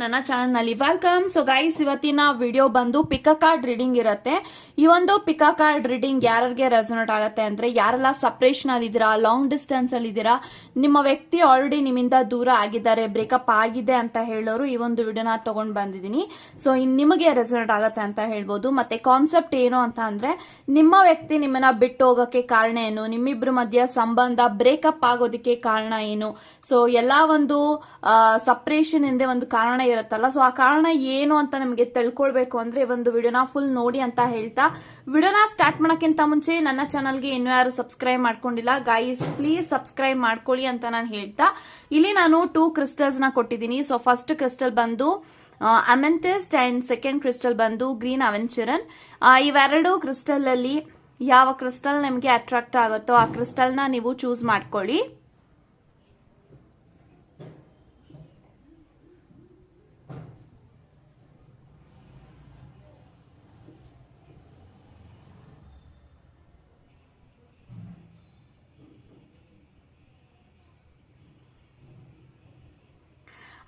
ನನ್ನ ಚಾನಲ್ನಲ್ಲಿ welcome so guys ಇವತ್ತಿನ ವಿಡಿಯೋ ಬಂದು ಪಿಕ ಕಾರ್ಡ್ ರೀಡಿಂಗ್ ಇರುತ್ತೆ. ಈ ಒಂದು ಪಿಕ ಕಾರ್ಡ್ ರೀಡಿಂಗ್ ಯಾರಿಗೆ ರೆಸೊನೇಟ್ ಆಗುತ್ತೆ ಅಂದ್ರೆ, ಯಾರೆಲ್ಲ ಸಪ್ರೇಷನ್ ಅಲ್ಲಿ ಇದ್ದೀರಾ ಲಾಂಗ್ ಡಿಸ್ಟೆನ್ಸ್ ಅಲ್ಲಿ ಇದ್ದೀರಾ, ನಿಮ್ಮ ವ್ಯಕ್ತಿ ಆಲ್ರೆಡಿ ನಿಮ್ಮಿಂದ ದೂರ ಆಗಿದ್ದಾರೆ ಬ್ರೇಕಪ್ ಆಗಿದೆ ಅಂತ ಹೇಳೋರು ಈ ಒಂದು ವಿಡಿಯೋನ ತಗೊಂಡ್ ಬಂದಿದ್ದೀನಿ. ಸೊ ನಿಮಗೆ ರೆಸೊನೇಟ್ ಆಗುತ್ತೆ ಅಂತ ಹೇಳ್ಬೋದು. ಮತ್ತೆ ಕಾನ್ಸೆಪ್ಟ್ ಏನು ಅಂತ ಅಂದ್ರೆ, ನಿಮ್ಮ ವ್ಯಕ್ತಿ ನಿಮ್ಮನ್ನ ಬಿಟ್ಟು ಹೋಗೋಕೆ ಕಾರಣ ಏನು, ನಿಮ್ಮಿಬ್ರು ಮಧ್ಯ ಸಂಬಂಧ ಬ್ರೇಕಪ್ ಆಗೋದಕ್ಕೆ ಕಾರಣ ಏನು. ಸೊ ಎಲ್ಲಾ ಒಂದು ಸಪ್ರೇಷನ್ ಹಿಂದೆ ಒಂದು ಕಾರಣ ಇರುತ್ತಲ್ಲ. ಸೊ ಆ ಕಾರಣ ಏನು ಅಂತ ನಮಗೆ ತಿಳ್ಕೊಳ್ಬೇಕು ಅಂದ್ರೆ ಒಂದು ವಿಡಿಯೋನ ಫುಲ್ ನೋಡಿ ಅಂತ ಹೇಳ್ತಾ, ವಿಡಿಯೋನ ಸ್ಟಾರ್ಟ್ ಮಾಡೋಕ್ಕಿಂತ ಮುಂಚೆ ನನ್ನ ಚಾನಲ್ಗೆ ಇನ್ನೂ ಯಾರು ಸಬ್ಸ್ಕ್ರೈಬ್ ಮಾಡ್ಕೊಂಡಿಲ್ಲ ಗೈಸ್ ಪ್ಲೀಸ್ ಸಬ್ಸ್ಕ್ರೈಬ್ ಮಾಡ್ಕೊಳ್ಳಿ ಅಂತ ನಾನು ಹೇಳ್ತಾ. ಇಲ್ಲಿ ನಾನು ಟೂ ಕ್ರಿಸ್ಟಲ್ಸ್ನ ಕೊಟ್ಟಿದ್ದೀನಿ. ಸೊ ಫಸ್ಟ್ ಕ್ರಿಸ್ಟಲ್ ಬಂದು ಅಮೆಂಥಿಸ್ಟ್ ಅಂಡ್ ಸೆಕೆಂಡ್ ಕ್ರಿಸ್ಟಲ್ ಬಂದು ಗ್ರೀನ್ ಅವೆಂಚುರನ್ ಇವೆರಡು ಕ್ರಿಸ್ಟಲ್ ಅಲ್ಲಿ ಯಾವ ಕ್ರಿಸ್ಟಲ್ ನಿಮಗೆ ಅಟ್ರಾಕ್ಟ್ ಆಗುತ್ತೋ ಆ ಕ್ರಿಸ್ಟಲ್ನ ನೀವು ಚೂಸ್ ಮಾಡ್ಕೊಳ್ಳಿ.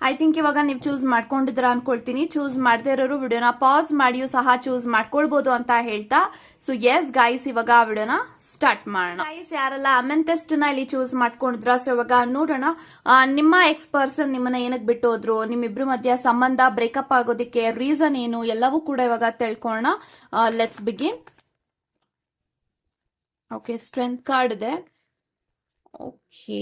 ಐ ಥಿಂಕ್ ಇವಾಗ ನೀವು ಚೂಸ್ ಮಾಡ್ಕೊಂಡಿದ್ರ ಅನ್ಕೊಳ್ತೀನಿ. ಚೂಸ್ ಮಾಡದೇ ಇರೋರು ವಿಡಿಯೋನ ಪಾಸ್ ಮಾಡಿಯೂ ಸಹ ಚೂಸ್ ಮಾಡ್ಕೊಳ್ಬಹುದು ಅಂತ ಹೇಳ್ತಾ. ಸೊ ಎಸ್ ಗೈಸ್ ಇವಾಗ ಆ ವಿಡಿಯೋನ ಸ್ಟಾರ್ಟ್ ಮಾಡೋಣ. ಗೈಸ್ ಯಾರೆಲ್ಲ ಅಮೆಂಟೆಸ್ಟ್ನ ಇಲ್ಲಿ ಚೂಸ್ ಮಾಡ್ಕೊಂಡಿದ್ರ ಸೊ ಇವಾಗ ನೋಡೋಣ. ನಿಮ್ಮ ಎಕ್ಸ್ ಪರ್ಸನ್ ನಿಮ್ಮನ್ನ ಏನಕ್ಕೆ ಬಿಟ್ಟು ಹೋದ್ರು ನಿಮ್ಮಿಬ್ರು ಮಧ್ಯ ಸಂಬಂಧ ಬ್ರೇಕಪ್ ಆಗೋದಕ್ಕೆ ರೀಸನ್ ಏನು? ಎಲ್ಲವೂ ಕೂಡ ಇವಾಗ ತಿಳ್ಕೊಳ್ಳೋಣ. Let's begin okay strength card ಇದೆ. Okay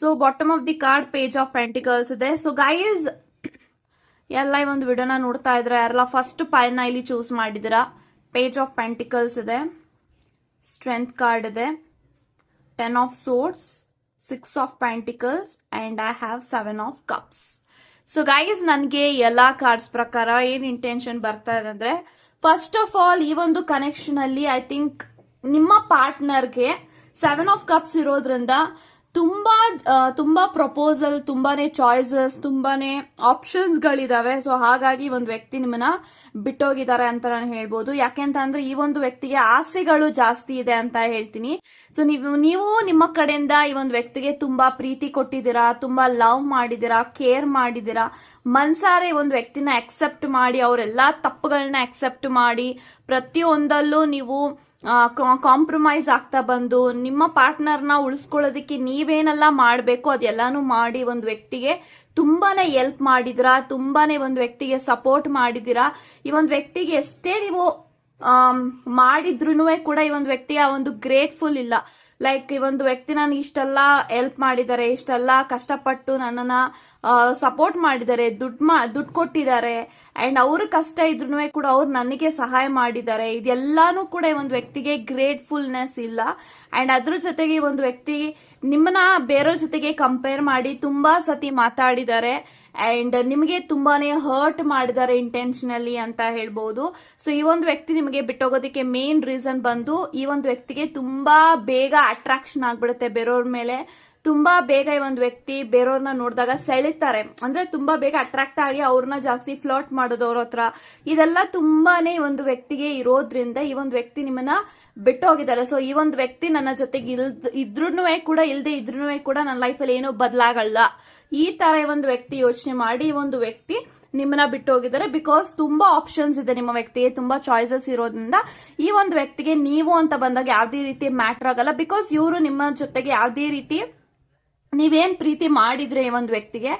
so bottom of the card page of pentacles ಇದೆ. ಸೊ ಗೈಸ್ ಎಲ್ಲ ಈ ಒಂದು ವಿಡಿಯೋನ ನೋಡ್ತಾ ಇದ್ರೆ, ಯಾರೆಲ್ಲ ಫಸ್ಟ್ ಪೈನ ಇಲ್ಲಿ ಚೂಸ್ ಮಾಡಿದಿರಾ ಪೇಜ್ ಆಫ್ ಪೆಂಟಿಕಲ್ಸ್ ಇದೆ. ಸ್ಟ್ರೆಂತ್ ಕಾರ್ಡ್ ಇದೆ. Ten of swords six of pentacles and I have seven of cups so guys ನನಗೆ ಎಲ್ಲ ಕಾರ್ಡ್ಸ್ ಪ್ರಕಾರ ಏನು ಇಂಟೆನ್ಷನ್ ಬರ್ತಾ ಇದೆ ಅಂದ್ರೆ ಫಸ್ಟ್ ಆಫ್ ಆಲ್ ಈ ಒಂದು ಕನೆಕ್ಷನ್ ಅಲ್ಲಿ ಐ ಥಿಂಕ್ ನಿಮ್ಮ ಪಾರ್ಟ್ನರ್ಗೆ ಸೆವೆನ್ ಆಫ್ ಕಪ್ಸ್ ಇರೋದ್ರಿಂದ ತುಂಬಾ ತುಂಬಾ ಪ್ರಪೋಸಲ್ ತುಂಬಾನೇ ಚಾಯ್ಸಸ್ ತುಂಬಾನೇ ಆಪ್ಷನ್ಸ್ ಗಳಿದಾವೆ ಸೊ ಹಾಗಾಗಿ ಒಂದು ವ್ಯಕ್ತಿ ನಿಮ್ಮನ್ನ ಬಿಟ್ಟೋಗಿದ್ದಾರೆ ಅಂತ ನಾನು ಹೇಳ್ಬೋದು. ಯಾಕೆಂತ ಅಂದ್ರೆ ಈ ಒಂದು ವ್ಯಕ್ತಿಗೆ ಆಸೆಗಳು ಜಾಸ್ತಿ ಇದೆ ಅಂತ ಹೇಳ್ತೀನಿ. ಸೊ ನೀವು ನೀವು ನಿಮ್ಮ ಕಡೆಯಿಂದ ಈ ಒಂದು ವ್ಯಕ್ತಿಗೆ ತುಂಬಾ ಪ್ರೀತಿ ಕೊಟ್ಟಿದ್ದೀರಾ, ತುಂಬಾ ಲವ್ ಮಾಡಿದ್ದೀರಾ ಕೇರ್ ಮಾಡಿದ್ದೀರಾ, ಮನ್ಸಾರೆ ಒಂದು ವ್ಯಕ್ತಿನ ಅಕ್ಸೆಪ್ಟ್ ಮಾಡಿ, ಅವರೆಲ್ಲಾ ತಪ್ಪುಗಳನ್ನ ಅಕ್ಸೆಪ್ಟ್ ಮಾಡಿ, ಪ್ರತಿಯೊಂದಲ್ಲೂ ನೀವು ಕಾಂಪ್ರಮೈಸ್ ಆಗ್ತಾ ಬಂದು ನಿಮ್ಮ ಪಾರ್ಟ್ನರ್ನ ಉಳಿಸ್ಕೊಳ್ಳೋದಕ್ಕೆ ನೀವೇನೆಲ್ಲ ಮಾಡಬೇಕು ಅದೆಲ್ಲಾನು ಮಾಡಿ ಒಂದು ವ್ಯಕ್ತಿಗೆ ತುಂಬಾನೇ ಹೆಲ್ಪ್ ಮಾಡಿದಿರಾ ತುಂಬಾನೇ ಒಂದು ವ್ಯಕ್ತಿಗೆ ಸಪೋರ್ಟ್ ಮಾಡಿದಿರಾ ಈ ಒಂದು ವ್ಯಕ್ತಿಗೆ ಎಷ್ಟೇ ನೀವು ಮಾಡಿದ್ರು ಕೂಡ ಈ ಒಂದು ವ್ಯಕ್ತಿ ಆ ಒಂದು ಗ್ರೇಟ್ಫುಲ್ ಇಲ್ಲ. ಲೈಕ್ ಈ ಒಂದು ವ್ಯಕ್ತಿ ನನಗೆ ಇಷ್ಟೆಲ್ಲ ಹೆಲ್ಪ್ ಮಾಡಿದ್ದಾರೆ, ಇಷ್ಟೆಲ್ಲ ಕಷ್ಟಪಟ್ಟು ನನ್ನನ್ನ ಸಪೋರ್ಟ್ ಮಾಡಿದ್ದಾರೆ, ದುಡ್ಡು ಮಾ, ದುಡ್ಡು ಕೊಟ್ಟಿದ್ದಾರೆ. ಅಂಡ್ ಅವರು ಕಷ್ಟ ಇದ್ರೂ ಕೂಡ ಅವ್ರು ನನಗೆ ಸಹಾಯ ಮಾಡಿದ್ದಾರೆ. ಇದೆಲ್ಲಾನು ಕೂಡ ಒಂದು ವ್ಯಕ್ತಿಗೆ ಗ್ರೇಟ್ಫುಲ್ನೆಸ್ ಇಲ್ಲ. ಅಂಡ್ ಅದ್ರ ಜೊತೆಗೆ ಒಂದು ವ್ಯಕ್ತಿ ನಿಮ್ಮನ್ನ ಬೇರೆಯವ್ರ ಜೊತೆಗೆ ಕಂಪೇರ್ ಮಾಡಿ ತುಂಬಾ ಸತಿ ಮಾತಾಡಿದ್ದಾರೆ. ಅಂಡ್ ನಿಮಗೆ ತುಂಬಾನೇ ಹರ್ಟ್ ಮಾಡಿದ್ದಾರೆ ಇಂಟೆನ್ಷನಲಿ ಅಂತ ಹೇಳ್ಬಹುದು ಸೊ ಈ ಒಂದು ವ್ಯಕ್ತಿ ನಿಮಗೆ ಬಿಟ್ಟೋಗೋದಕ್ಕೆ ಮೇನ್ ರೀಸನ್ ಬಂದು ಈ ಒಂದು ವ್ಯಕ್ತಿಗೆ ತುಂಬಾ ಬೇಗ ಅಟ್ರಾಕ್ಷನ್ ಆಗ್ಬಿಡುತ್ತೆ ಬೇರೆಯವ್ರ ಮೇಲೆ. ತುಂಬಾ ಬೇಗ ಈ ಒಂದು ವ್ಯಕ್ತಿ ಬೇರೆಯವ್ರನ್ನ ನೋಡಿದಾಗ ಸೆಳಿತಾರೆ. ಅಂದ್ರೆ ತುಂಬಾ ಬೇಗ ಅಟ್ರಾಕ್ಟ್ ಆಗಿ ಅವ್ರನ್ನ ಜಾಸ್ತಿ ಫ್ಲೋಟ್ ಮಾಡೋದು ಅವ್ರ ಹತ್ರ. ಇದೆಲ್ಲ ತುಂಬಾನೇ ಒಂದು ವ್ಯಕ್ತಿಗೆ ಇರೋದ್ರಿಂದ ಈ ಒಂದು ವ್ಯಕ್ತಿ ನಿಮ್ಮನ್ನ ಬಿಟ್ಟು ಹೋಗಿದ್ದಾರೆ ಸೊ ಈ ಒಂದು ವ್ಯಕ್ತಿ ನನ್ನ ಜೊತೆಗೆ ಇಲ್ದ್ ಇದ್ರೂ ಕೂಡ, ಇಲ್ದೆ ಇದ್ರೂ ಕೂಡ ನನ್ನ ಲೈಫಲ್ಲಿ ಏನೂ ಬದಲಾಗಲ್ಲ. ಈ ತರ ಒಂದು ವ್ಯಕ್ತಿ ಯೋಚನೆ ಮಾಡಿ ಈ ಒಂದು ವ್ಯಕ್ತಿ ನಿಮ್ಮನ್ನ ಬಿಟ್ಟು ಹೋಗಿದ್ದಾರೆ ಬಿಕಾಸ್ ತುಂಬಾ ಆಪ್ಷನ್ಸ್ ಇದೆ ನಿಮ್ಮ ವ್ಯಕ್ತಿಗೆ, ತುಂಬಾ ಚಾಯ್ಸಸ್ ಇರೋದ್ರಿಂದ ಈ ಒಂದು ವ್ಯಕ್ತಿಗೆ ನೀವು ಅಂತ ಬಂದಾಗ ಯಾವ್ದೇ ರೀತಿ ಮ್ಯಾಟರ್ ಆಗಲ್ಲ. ಬಿಕಾಸ್ ಇವರು ನಿಮ್ಮ ಜೊತೆಗೆ ಯಾವ್ದೇ ರೀತಿ ನೀವೇನ್ ಪ್ರೀತಿ ಮಾಡಿದ್ರೆ ಈ ಒಂದು ವ್ಯಕ್ತಿಗೆ?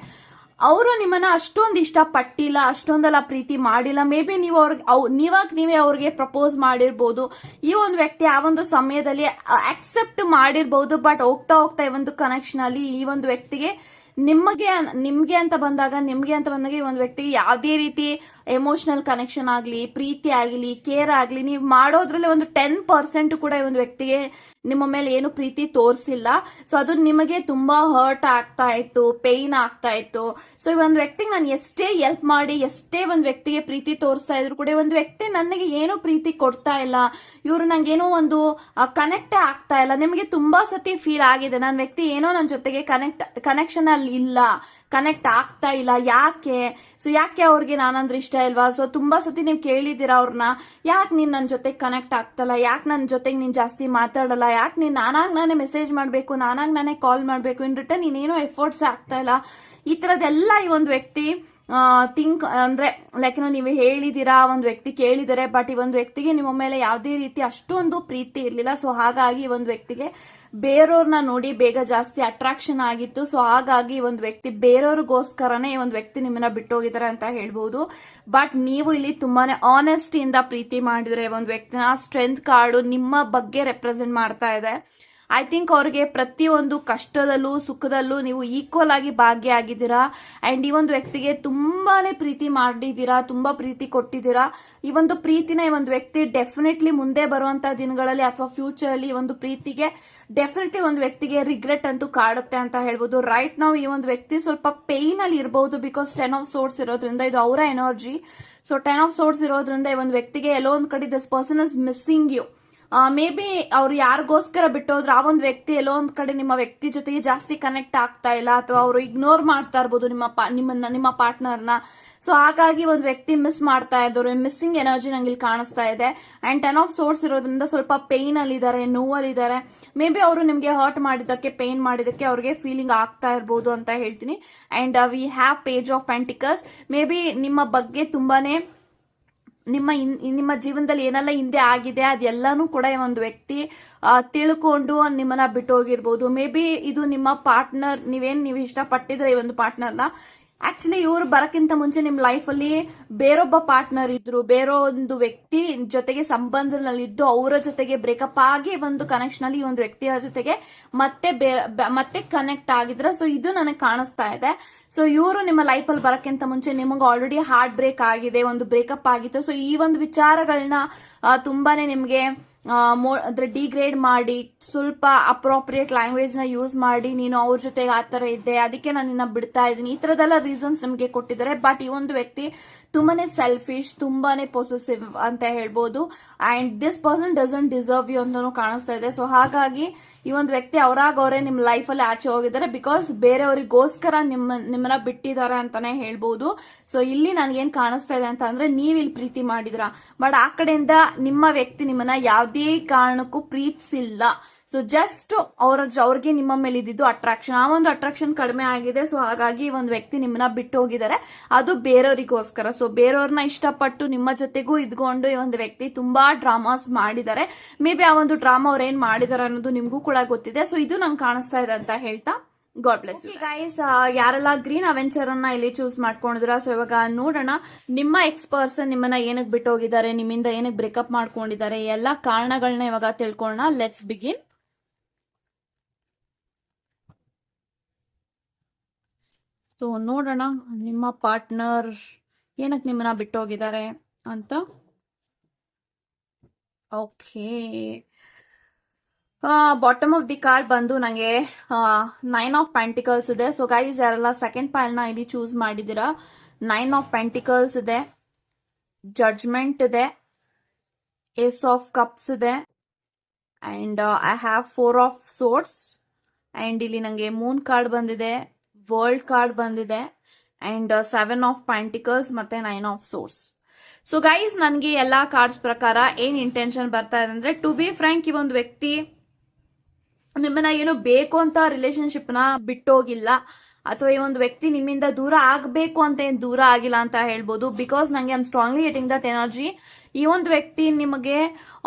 ಅವರು ನಿಮ್ಮನ್ನ ಅಷ್ಟೊಂದು ಇಷ್ಟ ಪಟ್ಟಿಲ್ಲ ಅಷ್ಟೊಂದೆಲ್ಲ ಪ್ರೀತಿ ಮಾಡಿಲ್ಲ. ಮೇ ಬಿ ನೀವು ಅವ್ರಿಗೆ, ಅವ್, ನೀವಾಗ ನೀವೇ ಅವ್ರಿಗೆ ಪ್ರಪೋಸ್ ಮಾಡಿರ್ಬೋದು. ಈ ಒಂದು ವ್ಯಕ್ತಿ ಆ ಒಂದು ಸಮಯದಲ್ಲಿ ಅಕ್ಸೆಪ್ಟ್ ಮಾಡಿರ್ಬೋದು ಬಟ್ ಹೋಗ್ತಾ ಹೋಗ್ತಾ ಈ ಒಂದು ಕನೆಕ್ಷನ್ ಅಲ್ಲಿ ಈ ಒಂದು ವ್ಯಕ್ತಿಗೆ ನಿಮಗೆ ನಿಮ್ಗೆ ಅಂತ ಬಂದಾಗ, ನಿಮ್ಗೆ ಅಂತ ಬಂದಾಗ ಈ ಒಂದು ವ್ಯಕ್ತಿಗೆ ಯಾವುದೇ ರೀತಿ ಎಮೋಷನಲ್ ಕನೆಕ್ಷನ್ ಆಗಲಿ, ಪ್ರೀತಿ ಆಗಲಿ ಕೇರ್ ಆಗಲಿ, ನೀವು ಮಾಡೋದ್ರಲ್ಲಿ ಒಂದು ಟೆನ್ ಪರ್ಸೆಂಟ್ ಕೂಡ ಈ ಒಂದು ವ್ಯಕ್ತಿಗೆ ನಿಮ್ಮ ಮೇಲೆ ಏನು ಪ್ರೀತಿ ತೋರಿಸಿಲ್ಲ. ಸೊ ಅದು ನಿಮಗೆ ತುಂಬಾ ಹರ್ಟ್ ಆಗ್ತಾ ಇತ್ತು ಪೇಯ್ನ್ ಆಗ್ತಾ ಇತ್ತು. ಸೊ ಈ ಒಂದು ವ್ಯಕ್ತಿಗೆ ನಾನು ಎಷ್ಟೇ ಎಲ್ಪ್ ಮಾಡಿ, ಎಷ್ಟೇ ಒಂದು ವ್ಯಕ್ತಿಗೆ ಪ್ರೀತಿ ತೋರಿಸ್ತಾ ಇದ್ರು ಕೂಡ ಒಂದು ವ್ಯಕ್ತಿ ನನಗೆ ಏನು ಪ್ರೀತಿ ಕೊಡ್ತಾ ಇಲ್ಲ. ಇವರು ನಂಗೇನೋ ಒಂದು ಕನೆಕ್ಟ್ ಆಗ್ತಾ ಇಲ್ಲ. ನಿಮಗೆ ತುಂಬಾ ಸತಿ ಫೀಲ್ ಆಗಿದೆ. ನನ್ನ ವ್ಯಕ್ತಿ ಏನೋ ನನ್ನ ಜೊತೆಗೆ ಕನೆಕ್ಟ್ ಕನೆಕ್ಷನ್ ಅಲ್ಲಿ ಇಲ್ಲ. ಕನೆಕ್ಟ್ ಆಗ್ತಾ ಇಲ್ಲ. ಯಾಕೆ? ಸೊ ಯಾಕೆ ಅವ್ರಿಗೆ ನಾನಂದ್ರೆ ಇಷ್ಟ ಇಲ್ವಾ? ಸೊ ತುಂಬಾ ಸತಿ ನೀವು ಕೇಳಿದ್ದೀರಾ ಅವ್ರನ್ನ ಯಾಕೆ ನೀನ್ ನನ್ನ ಜೊತೆ ಕನೆಕ್ಟ್ ಆಗ್ತಲ್ಲ? ಯಾಕೆ ನನ್ನ ಜೊತೆಗೆ ನೀನ್ ಜಾಸ್ತಿ ಮಾತಾಡಲ್ಲ? ಯಾಕೆ ನೀನ್ ನಾನಾಗ್ ನಾನೇ ಮೆಸೇಜ್ ಮಾಡಬೇಕು, ನಾನಾಗ್ ನಾನೇ ಕಾಲ್ ಮಾಡಬೇಕು? ಇನ್ ರಿಟರ್ನ್ ನೀನೇನೋ ಎಫರ್ಟ್ಸ್ ಆಗ್ತಾ ಇಲ್ಲ? ಈ ತರದೆಲ್ಲ ಈ ಒಂದು ವ್ಯಕ್ತಿ ಥಿಂಕ್ ಅಂದ್ರೆ ಲೈಕ್ ನೀವು ಹೇಳಿದಿರಾ ಒಂದು ವ್ಯಕ್ತಿ ಕೇಳಿದರೆ ಬಟ್ ಈ ಒಂದು ವ್ಯಕ್ತಿಗೆ ನಿಮ್ಮ ಮೇಲೆ ಯಾವುದೇ ರೀತಿ ಅಷ್ಟೊಂದು ಪ್ರೀತಿ ಇರಲಿಲ್ಲ. ಸೊ ಹಾಗಾಗಿ ಈ ಒಂದು ವ್ಯಕ್ತಿಗೆ ಬೇರೆಯವ್ರನ್ನ ನೋಡಿ ಬೇಗ ಜಾಸ್ತಿ ಅಟ್ರಾಕ್ಷನ್ ಆಗಿತ್ತು. ಸೊ ಹಾಗಾಗಿ ಈ ಒಂದು ವ್ಯಕ್ತಿ ಬೇರೆಯವ್ರಿಗೋಸ್ಕರನೇ ಈ ಒಂದು ವ್ಯಕ್ತಿ ನಿಮ್ಮನ್ನ ಬಿಟ್ಟೋಗಿದ್ದಾರೆ ಅಂತ ಹೇಳ್ಬೋದು. ಬಟ್ ನೀವು ಇಲ್ಲಿ ತುಂಬಾನೇ ಆನೆಸ್ಟಿಯಿಂದ ಪ್ರೀತಿ ಮಾಡಿದರೆ ಒಂದು ವ್ಯಕ್ತಿನ ಸ್ಟ್ರೆಂತ್ ಕಾರ್ಡು ನಿಮ್ಮ ಬಗ್ಗೆ ರೆಪ್ರೆಸೆಂಟ್ ಮಾಡ್ತಾ ಇದೆ. ಐ ಥಿಂಕ್ ಅವ್ರಿಗೆ ಪ್ರತಿಯೊಂದು ಕಷ್ಟದಲ್ಲೂ, ಸುಖದಲ್ಲೂ ನೀವು ಈಕ್ವಲ್ ಆಗಿ ಭಾಗಿಯಾಗಿದ್ದೀರಾ ಅಂಡ್ ಈ ಒಂದು ವ್ಯಕ್ತಿಗೆ ತುಂಬಾನೇ ಪ್ರೀತಿ ಮಾಡಿದ್ದೀರಾ, ತುಂಬಾ ಪ್ರೀತಿ ಕೊಟ್ಟಿದ್ದೀರಾ. ಈ ಒಂದು ಪ್ರೀತಿನ ಈ ಒಂದು ವ್ಯಕ್ತಿ ಡೆಫಿನೆಟ್ಲಿ ಮುಂದೆ ಬರುವಂತ ದಿನಗಳಲ್ಲಿ ಅಥವಾ ಫ್ಯೂಚರ್ ಅಲ್ಲಿ ಈ ಒಂದು ಪ್ರೀತಿಗೆ ಡೆಫಿನೆಟ್ಲಿ ಒಂದು ವ್ಯಕ್ತಿಗೆ ರಿಗ್ರೆಟ್ ಅಂತೂ ಕಾಡುತ್ತೆ ಅಂತ ಹೇಳ್ಬೋದು. ರೈಟ್ ನಾವು ಈ ಒಂದು ವ್ಯಕ್ತಿ ಸ್ವಲ್ಪ ಪೇನ್ ಅಲ್ಲಿ ಇರಬಹುದು ಬಿಕಾಸ್ ಟೆನ್ ಆಫ್ ಸೋರ್ಸ್ ಇರೋದ್ರಿಂದ ಇದು ಅವರ energy so ten of swords ಇರೋದ್ರಿಂದ ಈ ಒಂದು ವ್ಯಕ್ತಿಗೆ ಎಲ್ಲೋ ಒಂದು ಕಡೆ this person is missing you maybe ಅವ್ರು ಯಾರಿಗೋಸ್ಕರ ಬಿಟ್ಟೋದ್ರು, ಆ ಒಂದು ವ್ಯಕ್ತಿ ಎಲ್ಲೋ ಒಂದ್ ಕಡೆ ನಿಮ್ಮ ವ್ಯಕ್ತಿ ಜೊತೆಗೆ ಜಾಸ್ತಿ ಕನೆಕ್ಟ್ ಆಗ್ತಾ ಇಲ್ಲ ಅಥವಾ ಅವರು ಇಗ್ನೋರ್ ಮಾಡ್ತಾ ಇರ್ಬೋದು ನಿಮ್ಮ ನಿಮ್ಮನ್ನ, ನಿಮ್ಮ ಪಾರ್ಟ್ನರ್ನ ಸೊ ಹಾಗಾಗಿ ಒಂದು ವ್ಯಕ್ತಿ ಮಿಸ್ ಮಾಡ್ತಾ ಇದ್ರು ಮಿಸ್ಸಿಂಗ್ ಎನರ್ಜಿ ನಂಗೆ ಇಲ್ಲಿ ಕಾಣಿಸ್ತಾ ಇದೆ. ಅಂಡ್ ಟೆನ್ ಆಫ್ ಸೋರ್ಸ್ ಇರೋದ್ರಿಂದ ಸ್ವಲ್ಪ ಪೇನ್ ಅಲ್ಲಿ ಇದ್ದಾರೆ ನೋವಲ್ಲಿದ್ದಾರೆ. ಮೇ ಬಿ ಅವರು ನಿಮಗೆ ಹರ್ಟ್ ಮಾಡಿದ್ದಕ್ಕೆ ಪೇನ್ ಮಾಡಿದ್ದಕ್ಕೆ ಅವ್ರಿಗೆ ಫೀಲಿಂಗ್ ಆಗ್ತಾ ಇರ್ಬೋದು ಅಂತ ಹೇಳ್ತೀನಿ. And we have page of pentacles maybe ನಿಮ್ಮ ಬಗ್ಗೆ ತುಂಬಾನೇ ನಿಮ್ಮ ನಿಮ್ಮ ಜೀವನದಲ್ಲಿ ಏನೆಲ್ಲ ಹಿಂದೆ ಆಗಿದೆ, ಅದೆಲ್ಲಾನು ಕೂಡ ಒಂದು ವ್ಯಕ್ತಿ ತಿಳ್ಕೊಂಡು ನಿಮ್ಮನ್ನ ಬಿಟ್ಟು ಹೋಗಿರ್ಬೋದು ಮೇ ಬಿ ಇದು ನಿಮ್ಮ ಪಾರ್ಟ್ನರ್ ನೀವೇನ್, ನೀವು ಇಷ್ಟಪಟ್ಟಿದ್ರೆ ಈ ಒಂದು ಪಾರ್ಟ್ನರ್ನ ಆಕ್ಚುಲಿ ಇವ್ರು ಬರಕ್ಕಿಂತ ಮುಂಚೆ ನಿಮ್ ಲೈಫ್ ಅಲ್ಲಿ ಬೇರೊಬ್ಬ ಪಾರ್ಟ್ನರ್ ಇದ್ರು ಬೇರೋ ಒಂದು ವ್ಯಕ್ತಿ ಜೊತೆಗೆ ಸಂಬಂಧದಲ್ಲಿದ್ದು ಅವರ ಜೊತೆಗೆ ಬ್ರೇಕಪ್ ಆಗಿ ಒಂದು ಕನೆಕ್ಷನ್ ಅಲ್ಲಿ ಒಂದು ವ್ಯಕ್ತಿಯ ಜೊತೆಗೆ ಮತ್ತೆ ಮತ್ತೆ ಕನೆಕ್ಟ್ ಆಗಿದ್ರ. ಸೊ ಇದು ನನಗೆ ಕಾಣಿಸ್ತಾ ಇದೆ. ಸೊ ಇವರು ನಿಮ್ಮ ಲೈಫ್ ಅಲ್ಲಿ ಬರಕ್ಕಿಂತ ಮುಂಚೆ ನಿಮಗೆ ಆಲ್ರೆಡಿ ಹಾರ್ಟ್ ಬ್ರೇಕ್ ಆಗಿದೆ, ಒಂದು ಬ್ರೇಕಪ್ ಆಗಿತ್ತು. ಸೊ ಈ ಒಂದು ವಿಚಾರಗಳನ್ನ ತುಂಬಾನೇ ನಿಮ್ಗೆ ಮೋ- ಅಂದ್ರೆ ಡಿಗ್ರೇಡ್ ಮಾಡಿ, ಸ್ವಲ್ಪ ಅಪ್ರೋಪ್ರಿಯೇಟ್ ಲ್ಯಾಂಗ್ವೇಜ್ನ ಯೂಸ್ ಮಾಡಿ, ನೀನು ಅವ್ರ ಜೊತೆಗೆ ಆ ತರ ಇದ್ದೆ, ಅದಕ್ಕೆ ನಾನು ನಿನ್ನ ಬಿಡ್ತಾ ಇದ್ದೀನಿ, ಈ ತರದೆಲ್ಲ ರೀಸನ್ಸ್ ನಿಮಗೆ ಕೊಟ್ಟಿದ್ದಾರೆ. ಬಟ್ ಈ ಒಂದು ವ್ಯಕ್ತಿ ತುಂಬಾನೇ ಸೆಲ್ಫಿಶ್ ತುಂಬಾನೇ ಪೊಸೆಸಿವ್ ಅಂತ ಹೇಳ್ಬೋದು. And this person doesn't deserve you ಅಂತ ಕಾಣಿಸ್ತಾ ಇದೆ. ಸೊ ಹಾಗಾಗಿ ಈ ಒಂದು ವ್ಯಕ್ತಿ ಅವರಾಗ ಅವರೇ ನಿಮ್ಮ ಲೈಫಲ್ಲಿ ಆಚೆ ಹೋಗಿದ್ದಾರೆ. ಬಿಕಾಸ್ ಬೇರೆಯವರಿಗೋಸ್ಕರ ನಿಮ್ಮ ನಿಮ್ಮನ್ನ ಬಿಟ್ಟಿದ್ದಾರೆ ಅಂತಾನೆ ಹೇಳ್ಬೋದು. ಸೊ ಇಲ್ಲಿ ನನ್ಗೇನ್ ಕಾಣಿಸ್ತಾ ಇದೆ ಅಂತ ಅಂದ್ರೆ ನೀವ್ ಇಲ್ಲಿ ಪ್ರೀತಿ ಮಾಡಿದ್ರ ಬಟ್ ಆ ಕಡೆಯಿಂದ ನಿಮ್ಮ ವ್ಯಕ್ತಿ ನಿಮ್ಮನ್ನ ಯಾವುದೇ ಕಾರಣಕ್ಕೂ ಪ್ರೀತಿಸಿಲ್ಲ. ಸೊ ಜಸ್ಟ್ ಅವ್ರ ಅವ್ರಿಗೆ ನಿಮ್ಮ ಮೇಲೆ ಇದ್ದಿದ್ದು ಅಟ್ರಾಕ್ಷನ್ ಆ ಒಂದು ಅಟ್ರಾಕ್ಷನ್ ಕಡಿಮೆ ಆಗಿದೆ. ಸೊ ಹಾಗಾಗಿ ಒಂದು ವ್ಯಕ್ತಿ ನಿಮ್ಮನ್ನ ಬಿಟ್ಟು ಹೋಗಿದ್ದಾರೆ. ಅದು ಬೇರೆಯವರಿಗೋಸ್ಕರ. ಸೊ ಬೇರೆಯವ್ರನ್ನ ಇಷ್ಟಪಟ್ಟು ನಿಮ್ಮ ಜೊತೆಗೂ ಇದ್ಕೊಂಡು ಈ ಒಂದು ವ್ಯಕ್ತಿ ತುಂಬಾ ಡ್ರಾಮಾಸ್ ಮಾಡಿದ್ದಾರೆ. ಮೇ ಬಿ ಆ ಒಂದು ಡ್ರಾಮಾ ಅವ್ರು ಏನ್ ಮಾಡಿದಾರೆ ಅನ್ನೋದು ನಿಮ್ಗೂ ಕೂಡ ಗೊತ್ತಿದೆ. ಸೊ ಇದು ನಂಗೆ ಕಾಣಿಸ್ತಾ ಇದೆ ಅಂತ ಹೇಳ್ತಾ ಗಾಡ್ ಬ್ಲೆಸ್ ಗೈಸ್ ಯಾರೆಲ್ಲ ಗ್ರೀನ್ ಅವೆಂಚರ್ ಅನ್ನ ಇಲ್ಲಿ ಚೂಸ್ ಮಾಡ್ಕೊಂಡಿದ್ರ? ಸೊ ಇವಾಗ ನೋಡೋಣ. ನಿಮ್ಮ ಎಕ್ಸ್ ಪರ್ಸನ್ ನಿಮ್ಮನ್ನ ಏನಕ್ಕೆ ಬಿಟ್ಟು ಹೋಗಿದ್ದಾರೆ? ನಿಮ್ಮಿಂದ ಏನಕ್ಕೆ ಬ್ರೇಕಪ್ ಮಾಡ್ಕೊಂಡಿದ್ದಾರೆ? ಎಲ್ಲ ಕಾರಣಗಳನ್ನ ಇವಾಗ ತಿಳ್ಕೊಳ್ಳೋಣ. ಲೆಟ್ಸ್ ಬಿಗಿನ್ ಸೊ ನೋಡೋಣ, ನಿಮ್ಮ ಪಾರ್ಟ್ನರ್ ಏನಕ್ಕೆ ನಿಮ್ಮನ್ನ ಬಿಟ್ಟು ಹೋಗಿದ್ದಾರೆ ಅಂತ okay bottom of the card ಬಂದು ನನಗೆ ನೈನ್ ಆಫ್ ಪ್ಯಾಂಟಿಕಲ್ಸ್ ಇದೆ. ಸೊ ಗೈಸ್ ಯಾರೆಲ್ಲ ಸೆಕೆಂಡ್ನ ಇಲ್ಲಿ ಚೂಸ್ ಮಾಡಿದ್ದೀರಾ ನೈನ್ ಆಫ್ ಪ್ಯಾಂಟಿಕಲ್ಸ್ ಇದೆ. ಜಡ್ಜ್ಮೆಂಟ್ ಇದೆ. ಏಸ್ ಆಫ್ ಕಪ್ಸ್ ಇದೆ. And I have four of swords and ಇಲ್ಲಿ ನನಗೆ ಮೂನ್ ಕಾರ್ಡ್ ಬಂದಿದೆ. ವರ್ಲ್ಡ್ ಕಾರ್ಡ್ ಬಂದಿದೆ ಅಂಡ್ ಸೆವೆನ್ ಆಫ್ ಪ್ಯಾಂಟಿಕಲ್ಸ್ ಮತ್ತೆ nine of swords so guys ನನಗೆ ಎಲ್ಲಾ ಕಾರ್ಡ್ಸ್ ಪ್ರಕಾರ ಏನ್ ಇಂಟೆನ್ಷನ್ ಬರ್ತಾ ಇದೆ ಅಂದ್ರೆ ಟು ಬಿ ಫ್ರಾಂಕ್ ಈ ಒಂದು ವ್ಯಕ್ತಿ ನಿಮ್ಮನ್ನ ಏನು ಬೇಕು ಅಂತ ರಿಲೇಶನ್ಶಿಪ್ನ ಬಿಟ್ಟೋಗಿಲ್ಲ, ಅಥವಾ ಈ ಒಂದು ವ್ಯಕ್ತಿ ನಿಮ್ಮಿಂದ ದೂರ ಆಗಬೇಕು ಅಂತ ಏನ್ ದೂರ ಆಗಿಲ್ಲ ಅಂತ ಹೇಳ್ಬೋದು ಬಿಕಾಸ್ ನಂಗೆ I'm strongly hitting that energy ಈ ಒಂದು ವ್ಯಕ್ತಿ ನಿಮಗೆ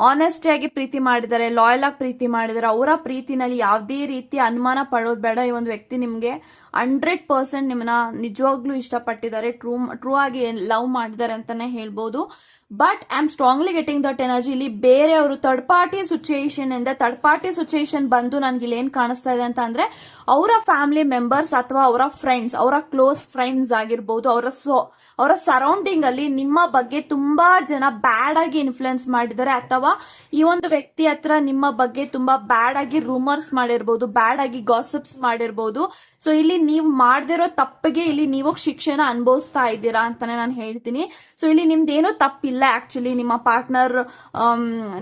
ಆನೆಸ್ಟ್ ಆಗಿ ಪ್ರೀತಿ ಮಾಡಿದ್ದಾರೆ ಲಾಯಲ್ ಆಗಿ ಪ್ರೀತಿ ಮಾಡಿದ್ದಾರೆ, ಅವರ ಪ್ರೀತಿನಲ್ಲಿ ಯಾವುದೇ ರೀತಿ ಅನುಮಾನ ಪಡೋದು ಬೇಡ, ಈ ಒಂದು ವ್ಯಕ್ತಿ ನಿಮಗೆ ಹಂಡ್ರೆಡ್ ಪರ್ಸೆಂಟ್ ನಿಮ್ಮನ್ನ ನಿಜವಾಗ್ಲೂ ಇಷ್ಟಪಟ್ಟಿದ್ದಾರೆ. ಟ್ರೂ ಟ್ರೂ ಆಗಿ ಲವ್ ಮಾಡಿದ್ದಾರೆ ಅಂತಾನೆ ಹೇಳ್ಬೋದು. But I am strongly getting that energy ಇಲ್ಲಿ ಬೇರೆಯವರು ಥರ್ಡ್ ಪಾರ್ಟಿ ಸಿಚುಯೇಷನ್ ಇಂದ ಥರ್ಡ್ ಪಾರ್ಟಿ ಸಿಚುಯೇಷನ್ ಬಂದು ನನ್ಗೆ ಇಲ್ಲಿ ಏನ್ ಕಾಣಿಸ್ತಾ ಇದೆ ಅಂತ ಅಂದ್ರೆ, ಅವರ ಫ್ಯಾಮಿಲಿ ಮೆಂಬರ್ಸ್ ಅಥವಾ ಅವರ ಫ್ರೆಂಡ್ಸ್ ಅವರ ಕ್ಲೋಸ್ ಫ್ರೆಂಡ್ಸ್ ಆಗಿರ್ಬೋದು, ಅವರ ಸೊ ಅವರ ಸರೌಂಡಿಂಗ್ ಅಲ್ಲಿ ನಿಮ್ಮ ಬಗ್ಗೆ ತುಂಬಾ ಜನ ಬ್ಯಾಡ್ ಆಗಿ ಇನ್ಫ್ಲುಯೆನ್ಸ್ ಮಾಡಿದ್ದಾರೆ. ಅಥವಾ ಈ ಒಂದು ವ್ಯಕ್ತಿ ಹತ್ರ ನಿಮ್ಮ ಬಗ್ಗೆ ತುಂಬಾ ಬ್ಯಾಡ್ ಆಗಿ ರೂಮರ್ಸ್ ಮಾಡಿರ್ಬೋದು ಬ್ಯಾಡ್ ಆಗಿ ಗಾಸಿಪ್ಸ್ ಮಾಡಿರ್ಬೋದು. ಸೊ ಇಲ್ಲಿ ನೀವು ಮಾಡದಿರೋ ತಪ್ಪಿಗೆ ಇಲ್ಲಿ ನೀವು ಶಿಕ್ಷೆನ ಅನುಭವಿಸ್ತಾ ಇದ್ದೀರಾ ಅಂತಾನೆ ನಾನು ಹೇಳ್ತೀನಿ. ಸೊ ಇಲ್ಲಿ ನಿಮ್ದೇನೋ ತಪ್ಪಿಲ್ಲ ಆಕ್ಚುಲಿ ನಿಮ್ಮ ಪಾರ್ಟ್ನರ್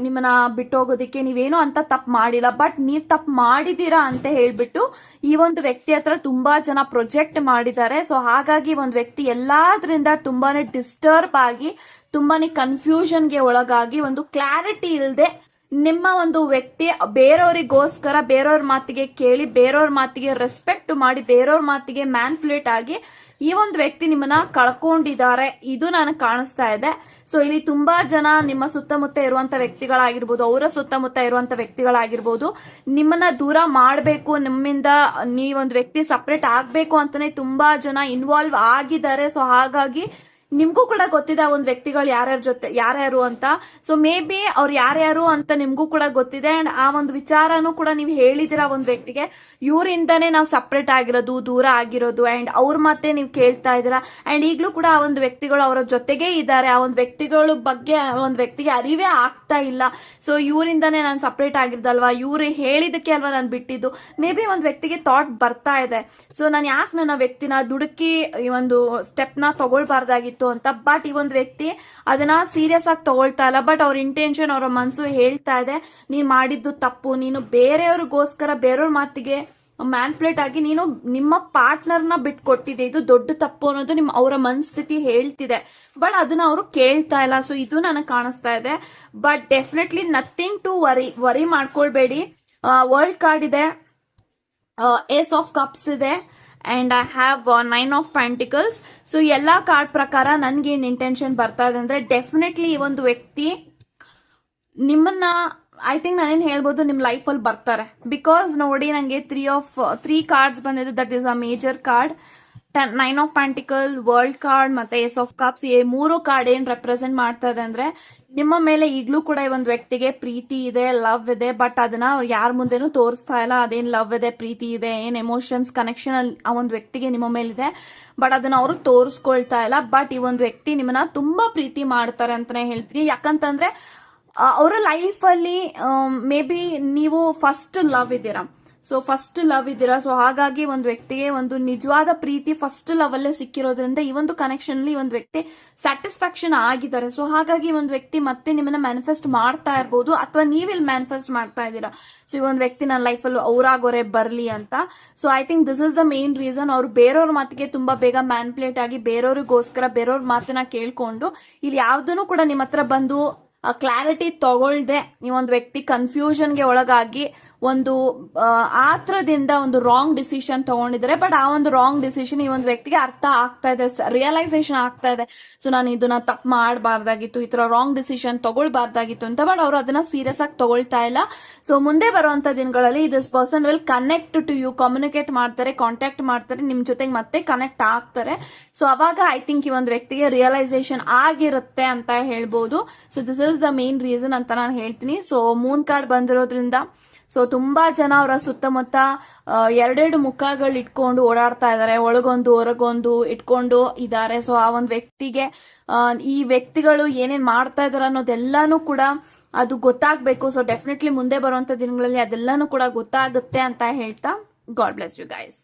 ನಿಮ್ಮನ್ನ ಬಿಟ್ಟೋಗೋದಕ್ಕೆ ನೀವೇನೋ ಅಂತ ತಪ್ಪು ಮಾಡಿಲ್ಲ. ಬಟ್ ನೀವು ತಪ್ಪು ಮಾಡಿದ್ದೀರಾ ಅಂತ ಹೇಳ್ಬಿಟ್ಟು ಈ ಒಂದು ವ್ಯಕ್ತಿ ಹತ್ರ ತುಂಬಾ ಜನ ಪ್ರೊಜೆಕ್ಟ್ ಮಾಡಿದ್ದಾರೆ. ಸೊ ಹಾಗಾಗಿ ಒಂದು ವ್ಯಕ್ತಿ ಎಲ್ಲಾದ್ರಿಂದ ತುಂಬಾನೇ ಡಿಸ್ಟರ್ಬ್ ಆಗಿ, ತುಂಬಾನೇ ಕನ್ಫ್ಯೂಷನ್ಗೆ ಒಳಗಾಗಿ ಒಂದು ಕ್ಲಾರಿಟಿ ಇಲ್ಲದೆ ನಿಮ್ಮ ಒಂದು ವ್ಯಕ್ತಿ ಬೇರೆಯವರಿಗೋಸ್ಕರ ಬೇರೆಯವ್ರ ಮಾತಿಗೆ ಕೇಳಿ ಬೇರೆಯವ್ರ ಮಾತಿಗೆ ರೆಸ್ಪೆಕ್ಟ್ ಮಾಡಿ ಬೇರೆಯವ್ರ ಮಾತಿಗೆ ಮ್ಯಾನ್ಪುಲೇಟ್ ಆಗಿ ಈ ಒಂದು ವ್ಯಕ್ತಿ ನಿಮ್ಮನ್ನ ಕಳ್ಕೊಂಡಿದ್ದಾರೆ. ಇದು ನನಗೆ ಕಾಣಿಸ್ತಾ ಇದೆ. ಸೊ ಇಲ್ಲಿ ತುಂಬಾ ಜನ ನಿಮ್ಮ ಸುತ್ತಮುತ್ತ ಇರುವಂತ ವ್ಯಕ್ತಿಗಳಾಗಿರ್ಬೋದು, ಅವರ ಸುತ್ತಮುತ್ತ ಇರುವಂತ ವ್ಯಕ್ತಿಗಳಾಗಿರ್ಬೋದು, ನಿಮ್ಮನ್ನ ದೂರ ಮಾಡಬೇಕು, ನಿಮ್ಮಿಂದ ನೀವೊಂದು ವ್ಯಕ್ತಿ ಸಪ್ರೇಟ್ ಆಗ್ಬೇಕು ಅಂತಾನೆ ತುಂಬಾ ಜನ ಇನ್ವಾಲ್ವ್ ಆಗಿದ್ದಾರೆ. ಸೊ ಹಾಗಾಗಿ ನಿಮ್ಗೂ ಕೂಡ ಗೊತ್ತಿದೆ ಒಂದು ವ್ಯಕ್ತಿಗಳು ಯಾರ್ಯಾರ ಜೊತೆ ಯಾರ್ಯಾರು ಅಂತ. ಸೊ ಮೇ ಬಿ ಅವ್ರು ಯಾರ್ಯಾರು ಅಂತ ನಿಮ್ಗೂ ಕೂಡ ಗೊತ್ತಿದೆ ಅಂಡ್ ಆ ಒಂದು ವಿಚಾರನೂ ಕೂಡ ನೀವು ಹೇಳಿದಿರ ಒಂದು ವ್ಯಕ್ತಿಗೆ. ಇವರಿಂದಾನೇ ನಾವು ಸಪ್ರೇಟ್ ಆಗಿರೋದು, ದೂರ ಆಗಿರೋದು ಅಂಡ್ ಅವ್ರ ಮತ್ತೆ ನೀವು ಕೇಳ್ತಾ ಇದ್ದೀರಾ. ಅಂಡ್ ಈಗಲೂ ಕೂಡ ಆ ಒಂದು ವ್ಯಕ್ತಿಗಳು ಅವರ ಜೊತೆಗೆ ಇದ್ದಾರೆ. ಆ ಒಂದು ವ್ಯಕ್ತಿಗಳ ಬಗ್ಗೆ ಒಂದು ವ್ಯಕ್ತಿಗೆ ಅರಿವೇ ಆಗ್ತಾ ಇಲ್ಲ. ಸೊ ಇವರಿಂದಾನೇ ನಾನು ಸಪ್ರೇಟ್ ಆಗಿರೋದಲ್ವಾ? ಇವ್ರು ಹೇಳಿದಕ್ಕೆ ಅಲ್ವಾ ನಾನು ಬಿಟ್ಟಿದ್ದು? ಮೇ ಬಿ ಒಂದು ವ್ಯಕ್ತಿಗೆ ಥಾಟ್ ಬರ್ತಾ ಇದೆ. ಸೊ ನಾನು ಯಾಕೆ ನನ್ನ ವ್ಯಕ್ತಿನ ದುಡುಕಿ ಈ ಒಂದು ಸ್ಟೆಪ್ನ ತಗೊಳ್ಬಾರ್ದಾಗಿತ್ತು? ಅಂತ. ಬಟ್ ಈ ಒಂದು ವ್ಯಕ್ತಿ ಅದನ್ನ ಸೀರಿಯಸ್ ಆಗಿ ತಗೊಳ್ತಾ ಇಲ್ಲ. ಬಟ್ ಅವ್ರ ಇಂಟೆನ್ಷನ್ ಅವರ ಮನಸ್ಸು ಹೇಳ್ತಾ ಇದೆ. ನೀನ್ ಮಾಡಿದ್ದು ತಪ್ಪು. ನೀನು ಬೇರೆಯವ್ರಿಗೋಸ್ಕರ ಬೇರೆಯವ್ರ ಮಾತಿಗೆ ಮ್ಯಾನ್ಪ್ಲೇಟ್ ಆಗಿ ನೀನು ನಿಮ್ಮ ಪಾರ್ಟ್ನರ್ನ ಬಿಟ್ಕೊಟ್ಟಿದೆ. ಇದು ದೊಡ್ಡ ತಪ್ಪು ಅನ್ನೋದು ನಿಮ್ಮ ಅವರ ಮನಸ್ಥಿತಿ ಹೇಳ್ತಿದೆ. ಬಟ್ ಅದನ್ನ ಅವರು ಕೇಳ್ತಾ ಇಲ್ಲ. ಸೊ ಇದು ನನಗೆ ಕಾಣಿಸ್ತಾ ಇದೆ. But definitely nothing to worry worry ಮಾಡ್ಕೊಳ್ಬೇಡಿ. World card ಇದೆ. ಏಸ್ ಆಫ್ ಕಪ್ಸ್ ಇದೆ. And I have nine of pentacles so ಎಲ್ಲ ಕಾರ್ಡ್ ಪ್ರಕಾರ ನನಗೇನು ಇಂಟೆನ್ಷನ್ ಬರ್ತಾ ಇದೆ ಅಂದರೆ ಡೆಫಿನೆಟ್ಲಿ ಈ ಒಂದು ವ್ಯಕ್ತಿ ನಿಮ್ಮನ್ನ ಐ ಥಿಂಕ್ ನಾನೇನು ಹೇಳ್ಬೋದು ನಿಮ್ಮ ಲೈಫಲ್ಲಿ ಬರ್ತಾರೆ. ಬಿಕಾಸ್ ನೋಡಿ ನನಗೆ ತ್ರೀ ಆಫ್ ತ್ರೀ ಕಾರ್ಡ್ಸ್ ಬಂದಿದೆ. That is a major card nine of pentacle world card ಮತ್ತೆ ಎಸ್ ಆಫ್ ಕಪ್ಸ್ ಈ ಮೂರು ಕಾರ್ಡ್ ಏನ್ ರೆಪ್ರೆಸೆಂಟ್ ಮಾಡ್ತಾ ಇದೆ ಅಂದ್ರೆ ನಿಮ್ಮ ಮೇಲೆ ಈಗಲೂ ಕೂಡ ಈ ಒಂದು ವ್ಯಕ್ತಿಗೆ ಪ್ರೀತಿ ಇದೆ ಲವ್ ಇದೆ ಬಟ್ ಅದನ್ನ ಅವ್ರು ಯಾರ ಮುಂದೆನೂ ತೋರಿಸ್ತಾ ಇಲ್ಲ. ಅದೇನ್ ಲವ್ ಇದೆ, ಪ್ರೀತಿ ಇದೆ, ಏನ್ ಎಮೋಷನ್ಸ್ ಕನೆಕ್ಷನ್ ಅಲ್ಲಿ ಆ ಒಂದು ವ್ಯಕ್ತಿಗೆ ನಿಮ್ಮ ಮೇಲಿದೆ ಬಟ್ ಅದನ್ನ ಅವರು ತೋರಿಸ್ಕೊಳ್ತಾ ಇಲ್ಲ. ಬಟ್ ಈ ಒಂದು ವ್ಯಕ್ತಿ ನಿಮ್ಮನ್ನ ತುಂಬಾ ಪ್ರೀತಿ ಮಾಡ್ತಾರೆ ಅಂತಾನೆ ಹೇಳ್ತೀನಿ. ಯಾಕಂತಂದ್ರೆ ಅವರ ಲೈಫಲ್ಲಿ ಮೇ ಬಿ ನೀವು ಫಸ್ಟ್ ಲವ್ ಇದ್ದೀರಾ. ಸೊ ಫಸ್ಟ್ ಲವ್ ಇದ್ದೀರಾ? ಸೊ ಹಾಗಾಗಿ ಒಂದು ವ್ಯಕ್ತಿಗೆ ಒಂದು ನಿಜವಾದ ಪ್ರೀತಿ ಫಸ್ಟ್ ಲವ್ ಅಲ್ಲೇ ಸಿಕ್ಕಿರೋದ್ರಿಂದ ಈ ಒಂದು ಕನೆಕ್ಷನ್ ಅಲ್ಲಿ ಒಂದು ವ್ಯಕ್ತಿ ಸ್ಯಾಟಿಸ್ಫ್ಯಾಕ್ಷನ್ ಆಗಿದ್ದಾರೆ. ಸೊ ಹಾಗಾಗಿ ಒಂದು ವ್ಯಕ್ತಿ ಮತ್ತೆ ನಿಮ್ಮನ್ನ ಮ್ಯಾನಿಫೆಸ್ಟ್ ಮಾಡ್ತಾ ಇರ್ಬೋದು ಅಥವಾ ನೀವಿಲ್ಲಿ ಮ್ಯಾನಿಫೆಸ್ಟ್ ಮಾಡ್ತಾ ಇದ್ದೀರಾ? ಸೊ ಈ ಒಂದು ವ್ಯಕ್ತಿ ನನ್ನ ಲೈಫಲ್ಲಿ ಅವರಾಗೋರೆ ಬರಲಿ ಅಂತ. So I think this is the main reason ಅವ್ರು ಬೇರೆಯವ್ರ ಮಾತಿಗೆ ತುಂಬಾ ಬೇಗ ಮ್ಯಾನ್ಪ್ಲೇಟ್ ಆಗಿ ಬೇರೆಯವ್ರಿಗೋಸ್ಕರ ಬೇರೆಯವ್ರ ಮಾತನ್ನ ಕೇಳ್ಕೊಂಡು ಇಲ್ಲಿ ಯಾವ್ದನ್ನು ಕೂಡ ನಿಮ್ಮ ಹತ್ರ ಬಂದು ಕ್ಲಾರಿಟಿ ತಗೊಳ್ದೆ ಒಂದು ವ್ಯಕ್ತಿ ಕನ್ಫ್ಯೂಷನ್ಗೆ ಒಳಗಾಗಿ ಒಂದು ಆತ್ರದಿಂದ ಒಂದು ರಾಂಗ್ ಡಿಸಿಷನ್ ತಗೊಂಡಿದ್ದಾರೆ ಬಟ್ ಆ ಒಂದು ರಾಂಗ್ ಡಿಸಿಷನ್ ಈ ಒಂದು ವ್ಯಕ್ತಿಗೆ ಅರ್ಥ ಆಗ್ತಾ ಇದೆ ರಿಯಲೈಸೇಷನ್ ಆಗ್ತಾ ಇದೆ. ಸೊ ನಾನು ಇದನ್ನ ತಪ್ಪು ಮಾಡಬಾರ್ದಾಗಿತ್ತು, ಈ ತರ ರಾಂಗ್ ಡಿಸಿಷನ್ ತಗೊಳ್ಬಾರ್ದಾಗಿತ್ತು ಅಂತ ಬಟ್ ಅವರು ಅದನ್ನ ಸೀರಿಯಸ್ ಆಗಿ ತಗೊಳ್ತಾ ಇಲ್ಲ. ಸೊ ಮುಂದೆ ಬರುವಂತ ದಿನಗಳಲ್ಲಿ this person will connect to you communicate ಮಾಡ್ತಾರೆ ಕಾಂಟ್ಯಾಕ್ಟ್ ಮಾಡ್ತಾರೆ, ನಿಮ್ ಜೊತೆಗೆ ಮತ್ತೆ ಕನೆಕ್ಟ್ ಆಗ್ತಾರೆ. ಸೊ ಅವಾಗ ಐ ಥಿಂಕ್ ಈ ಒಂದು ವ್ಯಕ್ತಿಗೆ ರಿಯಲೈಸೇಷನ್ ಆಗಿರುತ್ತೆ ಅಂತ ಹೇಳ್ಬೋದು. So this is the main reason ಅಂತ ನಾನು ಹೇಳ್ತೀನಿ. ಸೊ ಮೂನ್ ಕಾರ್ಡ್ ಬಂದಿರೋದ್ರಿಂದ ಸೊ ತುಂಬಾ ಜನ ಅವರ ಸುತ್ತಮುತ್ತ ಎರಡೆರಡು ಮುಖಗಳು ಇಟ್ಕೊಂಡು ಓಡಾಡ್ತಾ ಇದ್ದಾರೆ. ಒಳಗೊಂದು, ಹೊರಗೊಂದು ಇಟ್ಕೊಂಡು ಇದ್ದಾರೆ. ಸೊ ಆ ಒಂದು ವ್ಯಕ್ತಿಗೆ ಈ ವ್ಯಕ್ತಿಗಳು ಏನೇನ್ ಮಾಡ್ತಾ ಇದಾರೆ ಅನ್ನೋದೆಲ್ಲಾನು ಕೂಡ ಅದು ಗೊತ್ತಾಗ್ಬೇಕು. ಸೊ ಡೆಫಿನೆಟ್ಲಿ ಮುಂದೆ ಬರುವಂತ ದಿನಗಳಲ್ಲಿ ಅದೆಲ್ಲಾನು ಕೂಡ ಗೊತ್ತಾಗುತ್ತೆ ಅಂತ ಹೇಳ್ತಾ. God bless you guys